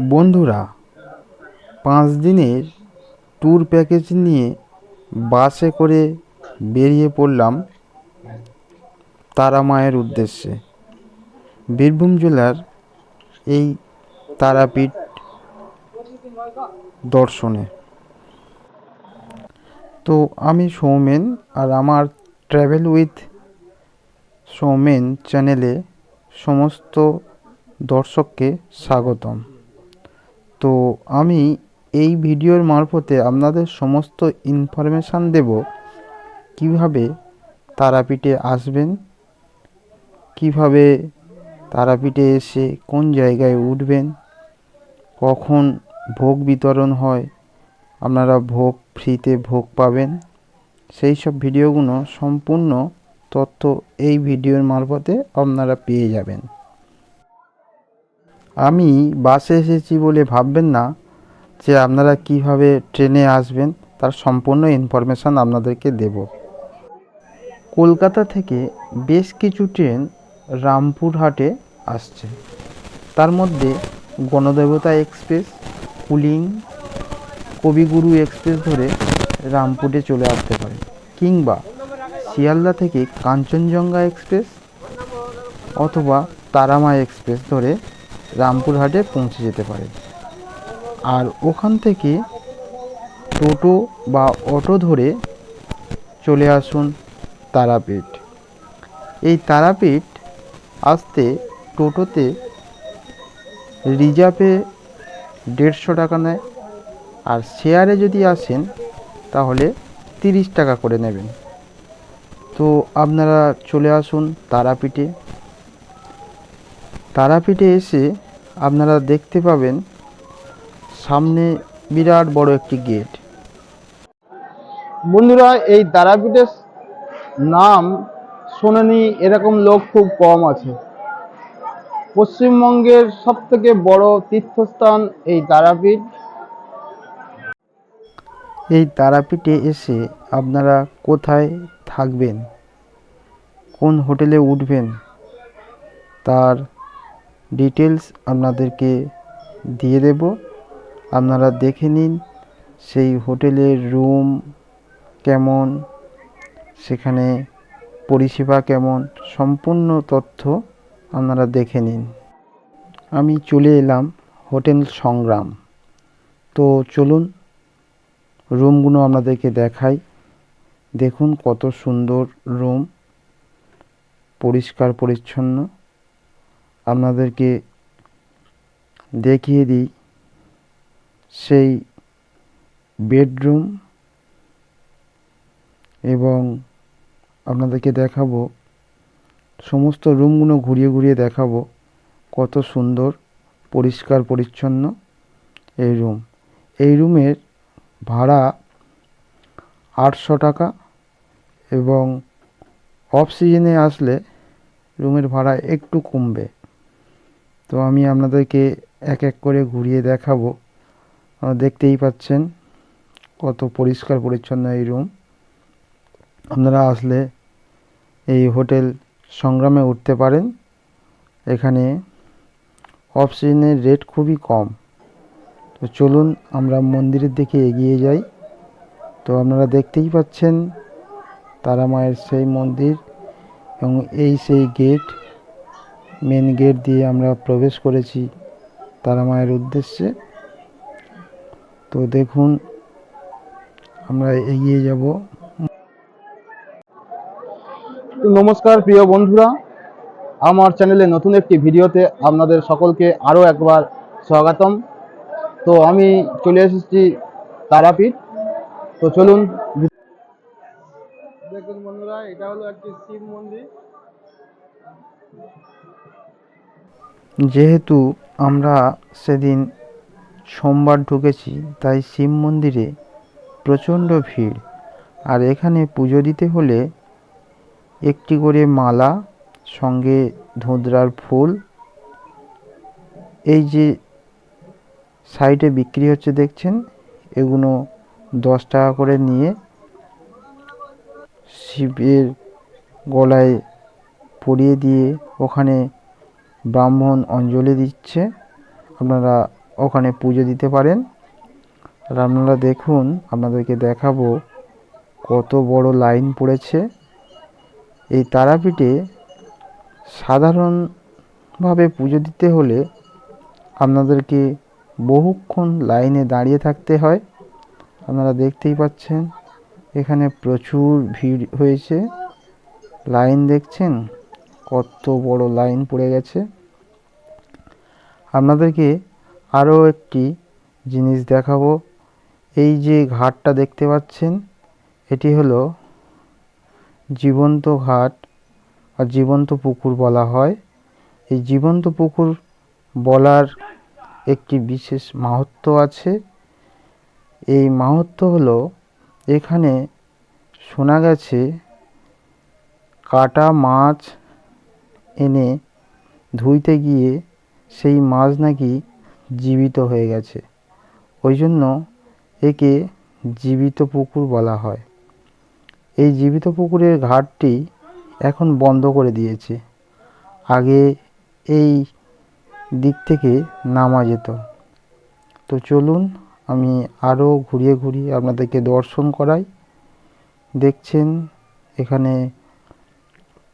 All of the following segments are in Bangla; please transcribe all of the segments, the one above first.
বন্ধুরা, পাঁচ দিনের ট্যুর প্যাকেজ নিয়ে বাসে করে বেরিয়ে পড়লাম তারা মায়ের উদ্দেশ্যে। বীরভূম জেলার এই তারাপীঠ দর্শনে। তো আমি সৌমেন আর আমার ট্র্যাভেল উইথ সৌমেন চ্যানেলে সমস্ত দর্শককে স্বাগতম। তো আমি এই ভিডিওর মারফতে আপনাদের সমস্ত ইনফরমেশান দেব। কীভাবে তারাপীঠে আসবেন? কীভাবে তারাপীঠে এসে কোন জায়গায় উঠবেন? কখন ভোগ বিতরণ হয়? আপনারা ভোগ ফ্রিতে ভোগ পাবেন। সেই সব ভিডিওগুলো সম্পূর্ণ তথ্য এই ভিডিওর মারফতে আপনারা পেয়ে যাবেন। আমি বাসে এসেছি বলে ভাববেন না যে আপনারা কীভাবে ট্রেনে আসবেন, তার সম্পূর্ণ ইনফরমেশান আপনাদেরকে দেব। কলকাতা থেকে বেশ কিছু ট্রেন রামপুরহাটে আসছে। তার মধ্যে গণদেবতা এক্সপ্রেস কুলিং কবিগুরু এক্সপ্রেস ধরে রামপুরে চলে আসতে পারে, কিংবা শিয়ালদা থেকে কাঞ্চনজঙ্ঘা এক্সপ্রেস অথবা তারামা এক্সপ্রেস ধরে রামপুরহাটে পৌঁছে যেতে পারে। আর ওখান থেকে টোটো বা অটো ধরে চলে আসুন তারাপীঠ। এই তারাপীঠ আসতে টোটোতে রিজার্ভে দেড়শো টাকা নেয় আর শেয়ারে যদি আসেন তাহলে তিরিশ টাকা করে নেবেন। তো আপনারা চলে আসুন তারাপীঠে। তারাপীঠে এসে আপনারা দেখতে পাবেন সামনে বিরাট বড় একটি গেট। বন্ধুরা এই তারাপীঠের নাম শোনেনি এরকম লোক খুব কম আছে। পশ্চিমবঙ্গের সব থেকে বড় তীর্থস্থান এই তারাপীঠ। এই তারাপীঠে এসে আপনারা কোথায় থাকবেন? কোন হোটেলে উঠবেন? তার ডিটেলস আপনাদেরকে দিয়ে দেব। আপনারা দেখে নিন সেই হোটেলের রুম কেমন, সেখানে পরিষেবা কেমন, সম্পূর্ণ তথ্য আপনারা দেখে নিন। আমি চলে এলাম হোটেল সংগ্রাম। তো চলুন রুমগুলো আপনাদেরকে দেখাই। দেখুন কত সুন্দর রুম, পরিষ্কার, পরিচ্ছন্ন। আপনাদেরকে দেখিয়ে দিই সেই বেডরুম এবং আপনাদেরকে দেখাবো সমস্ত রুমগুলো ঘুরিয়ে ঘুরিয়ে দেখাবো কত সুন্দর, পরিষ্কার, পরিচ্ছন্ন এই রুম। এই রুমের ভাড়া আটশো টাকা এবং অফ সিজনে আসলে রুমের ভাড়া একটু কমবে। তো আমি আপনাদেরকে এক এক করে ঘুরিয়ে দেখাবো। দেখতেই পাচ্ছেন কত পরিষ্কার পরিচ্ছন্ন এই রুম আপনারা আসলে এই হোটেল সংগ্রামে উঠতে পারেন। এখানে অফ রেট খুবই কম। তো চলুন আমরা মন্দিরের দিকে এগিয়ে যাই। তো আপনারা দেখতেই পাচ্ছেন তারা মায়ের সেই মন্দির এবং এই সেই গেট মেন গেট দিয়ে আমরা প্রবেশ করেছি তারা মায়ের উদ্দেশ্যে। তো দেখুন আমরা এগিয়ে যাব। তো নমস্কার প্রিয় বন্ধুরা আমার চ্যানেলে নতুন একটি ভিডিওতে আপনাদের সকলকে আরও একবার স্বাগতম। তো আমি চলে এসেছি তারাপীঠ। তো চলুন দেখুন বন্ধুরা এটা হলো একটি শিব মন্দির। যেহেতু আমরা সেদিন সোমবার ঢুকেছি, তাই শিব মন্দিরে প্রচণ্ড ভিড়। আর এখানে পুজো দিতে হলে একটি করে মালা, সঙ্গে ধুতরার ফুল। এই যে সাইডে বিক্রি হচ্ছে দেখছেন এগুলো দশ টাকা করে নিয়ে শিবের গলায় পরিয়ে দিয়ে ওখানে ব্রাহ্মণ অঞ্জলি দিচ্ছে। আপনারা ওখানে পুজো দিতে পারেন। আর আপনারা দেখুন, আপনাদেরকে দেখাবো কত বড় লাইন পড়েছে। এই তারাপীঠে সাধারণভাবে পুজো দিতে হলে আপনাদেরকে বহুক্ষণ লাইনে দাঁড়িয়ে থাকতে হয়। আপনারা দেখতেই পাচ্ছেন, এখানে প্রচুর ভিড় হয়েছে। লাইন দেখছেন? কত বড় লাইন পড়ে গেছে। আপনাদেরকে আরও একটি জিনিস দেখাবো। এই যে ঘাটটা দেখতে পাচ্ছেন, এটি হলো জীবন্ত ঘাট আর জীবন্ত পুকুর বলা হয়। এই জীবন্ত পুকুর বলার একটি বিশেষ মাহাত্ম্য আছে। এই মাহাত্ম্য হলো, এখানে শোনা গেছে, কাটা মাছ এনে ধুইতে গিয়ে সেই মাছ নাকি জীবিত হয়ে গেছে। ওই জন্য একে জীবিত পুকুর বলা হয়। এই জীবিত পুকুরের ঘাটটি এখন বন্ধ করে দিয়েছে। আগে এই দিক থেকে নামা যেত। তো চলুন আমি আরও ঘুরিয়ে ঘুরিয়ে আপনাদেরকে দর্শন করাই। দেখছেন এখানে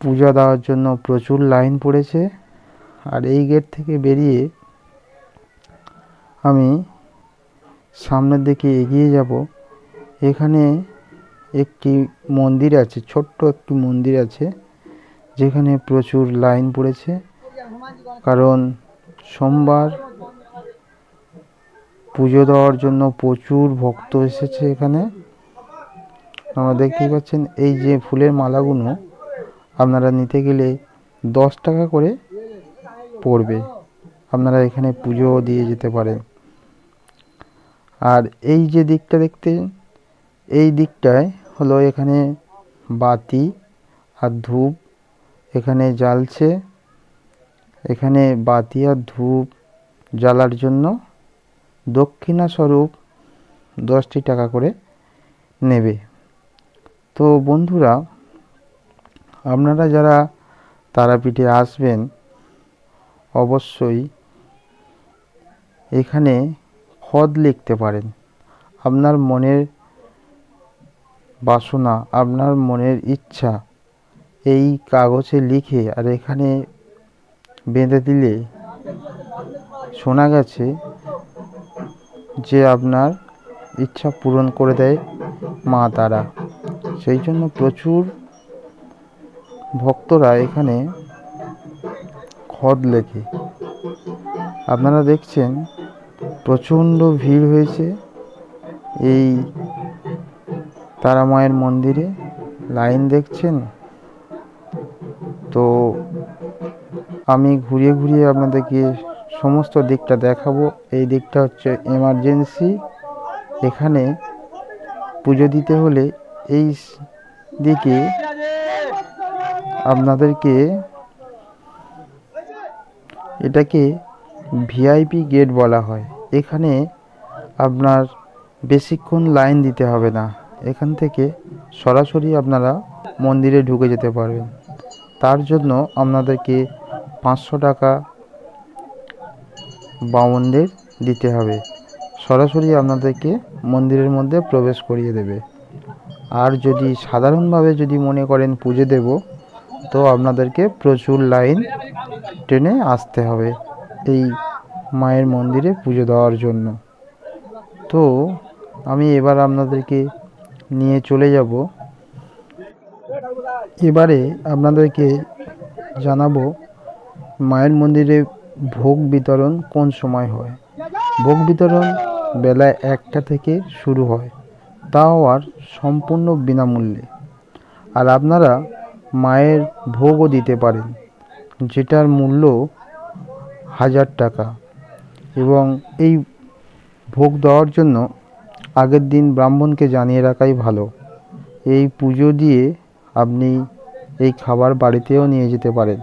পূজা দেওয়ার জন্য প্রচুর লাইন পড়েছে। আর এই গেট থেকে বেরিয়ে আমি সামনের দিকে এগিয়ে যাব। এখানে একটি মন্দির আছে, ছোট্ট একটি মন্দির আছে, যেখানে প্রচুর লাইন পড়েছে। কারণ সোমবার পুজো দেওয়ার জন্য প্রচুর ভক্ত এসেছে এখানে। আমরা দেখতেই পাচ্ছেন, এই যে ফুলের মালাগুলো আপনারা নিতে গেলে দশ টাকা করে পড়বে। আপনারা এখানে পুজো দিয়ে যেতে পারেন। আর এই যে দিকটা দেখতে, এই দিকটায় হলো এখানে বাতি আর ধূপ, এখানে জ্বালছে। এখানে বাতি আর ধূপ জ্বালার জন্য দক্ষিণা স্বরূপ দশটি টাকা করে নেবে। তো বন্ধুরা আপনারা যারা তারাপীঠে আসবেন, অবশ্যই এখানে খত লিখতে পারেন। আপনার মনের বাসনা, আপনার মনের ইচ্ছা, এই কাগজে লিখে আর এখানে বেঁধে দিলে শোনা গেছে যে আপনার ইচ্ছা পূরণ করে দেয় মা তারা। সেই জন্য প্রচুর ভক্তরা এখানে খত লেখে। আপনারা দেখছেন, প্রচণ্ড ভিড় হয়েছে এই তারা মায়ের মন্দিরে। লাইন দেখছেন? তো আমি ঘুরিয়ে ঘুরিয়ে আপনাদেরকে সমস্ত দিকটা দেখাবো। এই দিকটা হচ্ছে এমার্জেন্সি এখানে পুজো দিতে হলে এই দিকে আপনাদেরকে এটাকে ভিআইপি গেট বলা হয়। এখানে আপনার বেশিক্ষণ লাইন দিতে হবে না। এখান থেকে সরাসরি আপনারা মন্দিরে ঢুকে যেতে পারবেন। তার জন্য আপনাদেরকে পাঁচশো টাকা বামনদের দিতে হবে। সরাসরি আপনাদেরকে মন্দিরের মধ্যে প্রবেশ করিয়ে দেবে। আর যদি সাধারণভাবে যদি মনে করেন পুজো দেব তো আপনাদেরকে প্রচুর লাইন টেনে আসতে হবে এই মায়ের মন্দিরে পুজো দেওয়ার জন্য। তো আমি এবার আপনাদেরকে নিয়ে চলে যাব। এবারে আপনাদেরকে জানাব মায়ের মন্দিরে ভোগ বিতরণ কোন সময় হয়। ভোগ বিতরণ বেলা একটা থেকে শুরু হয়। তাও আর সম্পূর্ণ বিনামূল্যে। আর আপনারা মায়ের ভোগও দিতে পারেন, যেটার মূল্য হাজার টাকা। এবং এই ভোগ দেওয়ার জন্য আগের দিন ব্রাহ্মণকে জানিয়ে রাখাই ভালো। এই পুজো দিয়ে আপনি এই খাবার বাড়িতেও নিয়ে যেতে পারেন,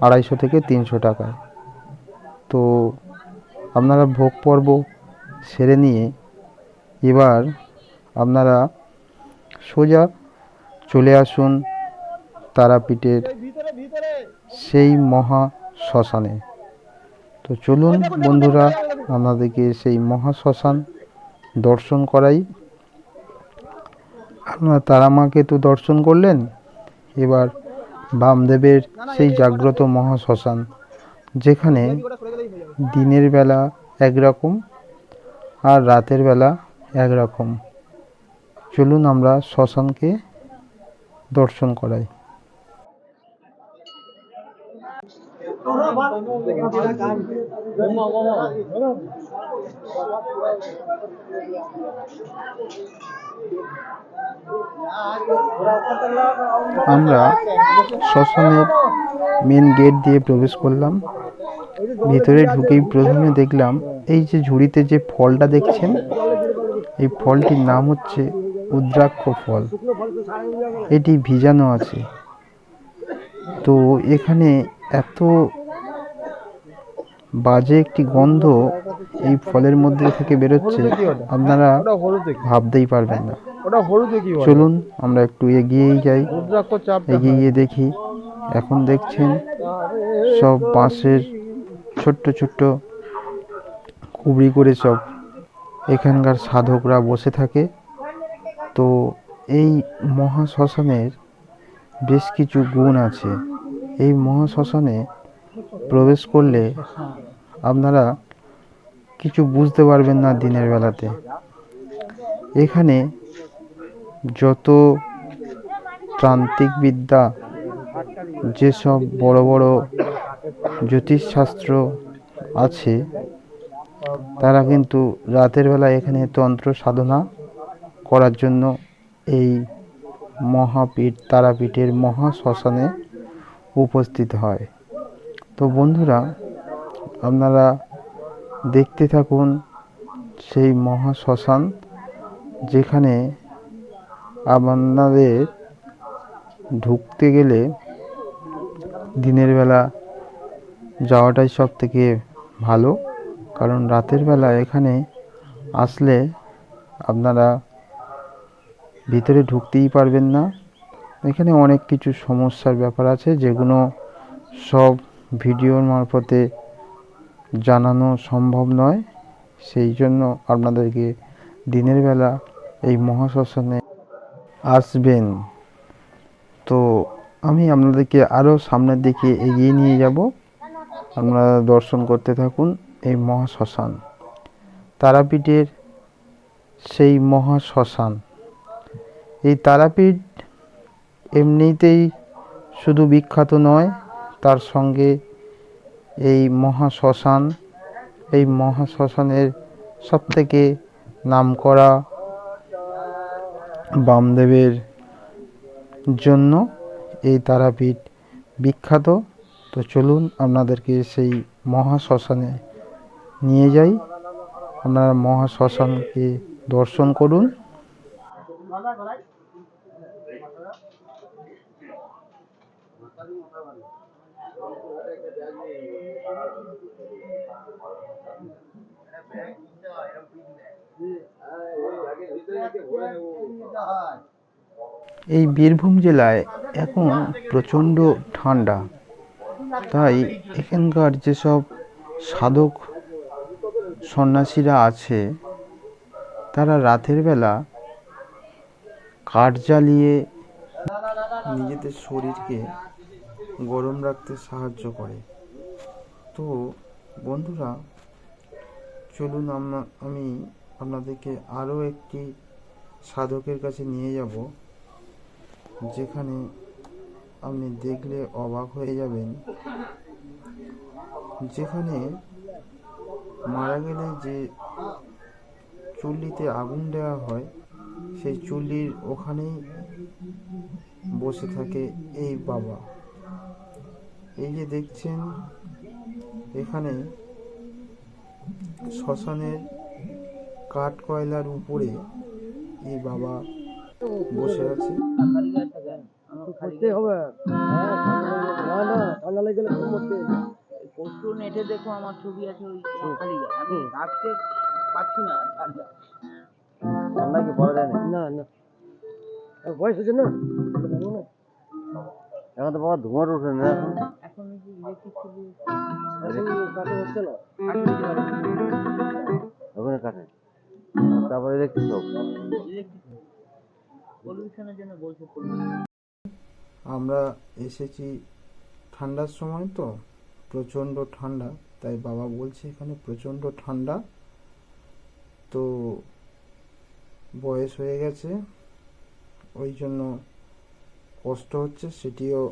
আড়াইশো থেকে তিনশো টাকায়। তো আপনারা ভোগ পর্ব সেরে নিয়ে এবার আপনারা সোজা চলে আসুন তারাপীঠের সেই মহা শ্মশানে। তো চলুন বন্ধুরা, আপনাদেরকে সেই মহা শ্মশান দর্শন করাই। আপনারা তারা মাকে তো দর্শন করলেন, এবার বামদেবের সেই জাগ্রত মহা শ্মশান, যেখানে দিনের বেলা একরকম আর রাতের বেলা একরকম। চলুন আমরা শ্মশানকে দর্শন করাই। আমরা শ্মশানের মেন গেট দিয়ে প্রবেশ করলাম। ভিতরে ঢুকেই প্রথমে দেখলাম এই যে ঝুড়িতে যে ফলটা দেখছেন, এই ফলটির নাম হচ্ছে উদ্রাক্ষ ফল। এটি ভিজানো আছে। তো এখানে এত বাজে একটি গন্ধ এই ফলের মধ্যে থেকে বেরোচ্ছে আপনারা ভাবতেই পারবেন না? চলুন আমরা একটু এগিয়েই যাই এগিয়ে গিয়ে দেখি। এখন দেখছেন সব বাঁশের ছোট্ট ছোট্ট কুবড়ি করে সব এখানকার সাধকরা বসে থাকে। তো এই মহাশ্মশানের বেশ কিছু গুণ আছে। এই মহাশ্মশানে প্রবেশ করলে আপনারা কিছু বুঝতে পারবেন না দিনের বেলাতে। এখানে যত তান্ত্রিক বিদ্যা, যেসব বড় বড় জ্যোতিষশাস্ত্র আছে, তারা কিন্তু রাতের বেলা এখানে তন্ত্র সাধনা করার জন্য এই মহাপীঠ, তারাপীঠের মহা শ্মশানে উপস্থিত হয়। তো বন্ধুরা, আপনারা দেখতে থাকুন সেই মহা শ্মশান যেখানে আপনাদের ঢুকতে গেলে দিনের বেলা যাওয়াটাই সব থেকে ভালো। কারণ রাতের বেলা এখানে আসলে আপনারা ভিতরে ঢুকতেই পারবেন না। এখানে অনেক কিছু সমস্যার ব্যাপার আছে যেগুলো সব ভিডিওর মারফতে জানানো সম্ভব নয়। সেই জন্য আপনাদেরকে দিনের বেলা এই মহাশ্মশানে আসবেন। তো আমি আপনাদেরকে আরও সামনের দিকে এগিয়ে নিয়ে যাব। আপনারা দর্শন করতে থাকুন এই মহাশ্মশান। তারাপীঠের সেই মহাশ্মশান। এই তারাপীঠ এমনিতেই শুধু বিখ্যাত নয় তার সঙ্গে এই মহাশ্মশান এই মহাশ্মশানের সবথেকে নামকরা বামদেবের জন্য এই তারাপীঠ বিখ্যাত। তো চলুন আপনাদেরকে সেই মহা শ্মশানে নিয়ে যাই। আপনারা মহা শ্মশানকে দর্শন করুন। এই বীরভূম জেলায় এখন প্রচণ্ড ঠান্ডা। তাই এখানকার যেসব সাধক সন্ন্যাসীরা আছে, তারা রাতের বেলা কাঠ জ্বালিয়ে নিজেদের শরীরকে গরম রাখতে সাহায্য করে। তো, বন্ধুরা, চলুন আমরা আমি আপনাদেরকে আরও একটি সাধকের কাছে নিয়ে যাব, যেখানে আপনি দেখলে অবাক হয়ে যাবেন। যেখানে মারা গেলে যে চুল্লিতে আগুন দেওয়া হয়, সেই চুল্লির ওখানেই বসে থাকে এই বাবা। এই যে দেখছেন এখানে শ্মশানের কাঠ কয়লার উপরে এই বাবা বসে আছে। হবে। হ্যাঁ, ঠান্ডা লেগে- গেলে পরশু নেটে দেখো আমার ছবি আছে ওই খালি আমি রাখতে পাচ্ছি না ঠান্ডা ঠান্ডা কি পড়া যায় না না না। বয়স হচ্ছে না? এখন তো বাবা ধোঁয়ার ওঠে না। এখন কাটে ওখানে কাটে। তারপরে দেখছি সব। ইলেকট্রিক পলিউশনের জন্য বলছে pollution। আমরা এসেছি ঠান্ডার সময় তো প্রচণ্ড ঠান্ডা তাই বাবা বলছে এখানে প্রচণ্ড ঠান্ডা। তো বয়স হয়ে গেছে ওই জন্য কষ্ট হচ্ছে, সেটিও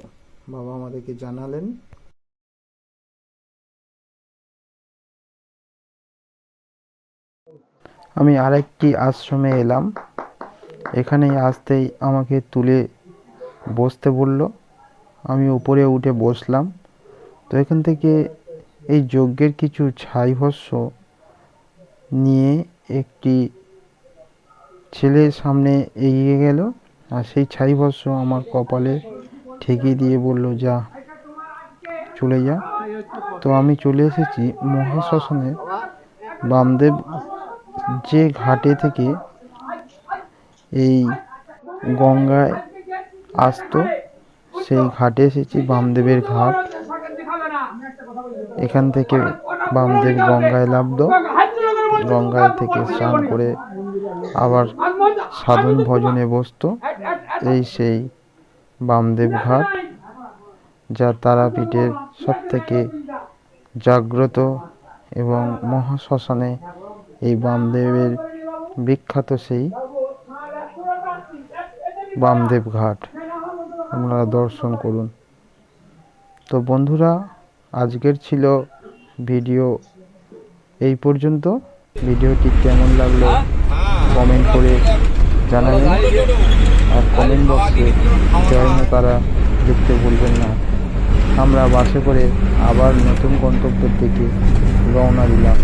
বাবা আমাদেরকে জানালেন। আমি আরেকটি আশ্রমে এলাম। এখানে আসতেই আমাকে তুলে বসতে বলল। আমি উপরে উঠে বসলাম। তো এখান থেকে এই যজ্ঞের কিছু ছাইভস্য নিয়ে একটি ছেলে সামনে এগিয়ে গেল। আর সেই ছাইভস্য আমার কপালে ঠেকিয়ে দিয়ে বলল, যা, চলে যা। তো আমি চলে এসেছি মহাশ্মশানে বামদেব যে ঘাটে থেকে এই গঙ্গায় আসতো, সেই ঘাটে এসেছি, বামদেবের ঘাট। এখান থেকে বামদেব গঙ্গায় নামতো গঙ্গায় থেকে স্নান করে আবার সাধন ভজনে বসত। এই সেই বামদেব ঘাট, যা তারাপীঠের সব থেকে জাগ্রত এবং মহাশ্মশানে এই বামদেবের বিখ্যাত সেই বামদেব ঘাট। আপনারা দর্শন করুন। তো বন্ধুরা, আজকের ছিল ভিডিও এই পর্যন্ত। ভিডিওটি কেমন লাগল? কমেন্ট করে জানাবেন আর কমেন্ট বক্সে জয় তারা লিখতে ভুলবেন না। আমরা বাসে করে আবার নতুন গন্তব্যের দিকে রওনা দিলাম।